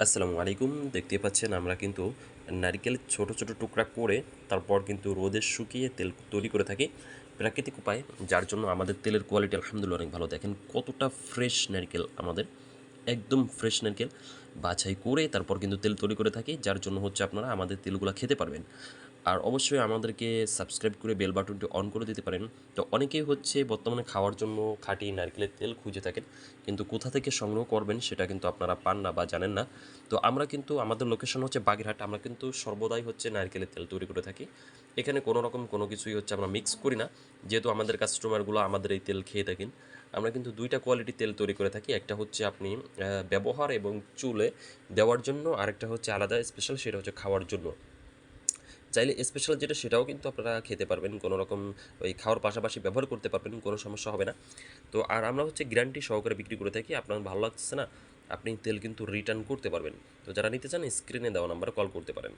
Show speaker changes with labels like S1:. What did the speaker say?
S1: আসসালামু আলাইকুম। দেখতে পাচ্ছেন আমরা কিন্তু নারকেল ছোট ছোট টুকরা করে তারপর কিন্তু রোদে শুকিয়ে তেল তৈরি করে থাকি। প্রাকৃতিক উপায়, যার জন্য আমাদের তেলের কোয়ালিটি আলহামদুলিল্লাহ অনেক ভালো। দেখেন কতটা ফ্রেশ নারকেল আমাদের, একদম ফ্রেশ নারকেল। বাছাই করে তারপর কিন্তু তেল তৈরি করে থাকি, যার জন্য হচ্ছে আপনারা আমাদের তেলগুলো খেতে পারবেন। আর অবশ্যই আমাদেরকে সাবস্ক্রাইব করে বেল বাটনটি অন করে দিতে পারেন। তো অনেকেই হচ্ছে বর্তমানে খাওয়ার জন্য খাঁটি নারকেলের তেল খুঁজে থাকেন, কিন্তু কোথা থেকে সংগ্রহ করবেন সেটা কিন্তু আপনারা পান না বা জানেন না। তো আমরা কিন্তু, আমাদের লোকেশন হচ্ছে বাগেরহাট, আমরা কিন্তু সর্বদাই হচ্ছে নারকেলের তেল তৈরি করে থাকি। এখানে কোনো রকম কোনো কিছুই হচ্ছে আমরা মিক্স করি না, যেহেতু আমাদের কাস্টমারগুলো আমাদের এই তেল খেয়ে থাকেন। আমরা কিন্তু দুইটা কোয়ালিটির তেল তৈরি করে থাকি, একটা হচ্ছে আপনি ব্যবহার এবং চুলে দেওয়ার জন্য, আরেকটা হচ্ছে আলাদা স্পেশাল সেটা হচ্ছে খাওয়ার জন্য। চাইলে স্পেশাল যেটা সেটাও কিন্তু আপনারা খেতে পারবেন। কোনো রকম ওই খাওয়ার পাশাপাশি ব্যবহার করতে পারবেন, কোনো সমস্যা হবে না। তো আর আমরা হচ্ছে গ্যারান্টি সহকারে বিক্রি করে থাকি, আপনার ভালো লাগছে না, আপনি তেল কিন্তু রিটার্ন করতে পারবেন। তো যারা নিতে চান স্ক্রিনে দেওয়া নাম্বারে কল করতে পারেন।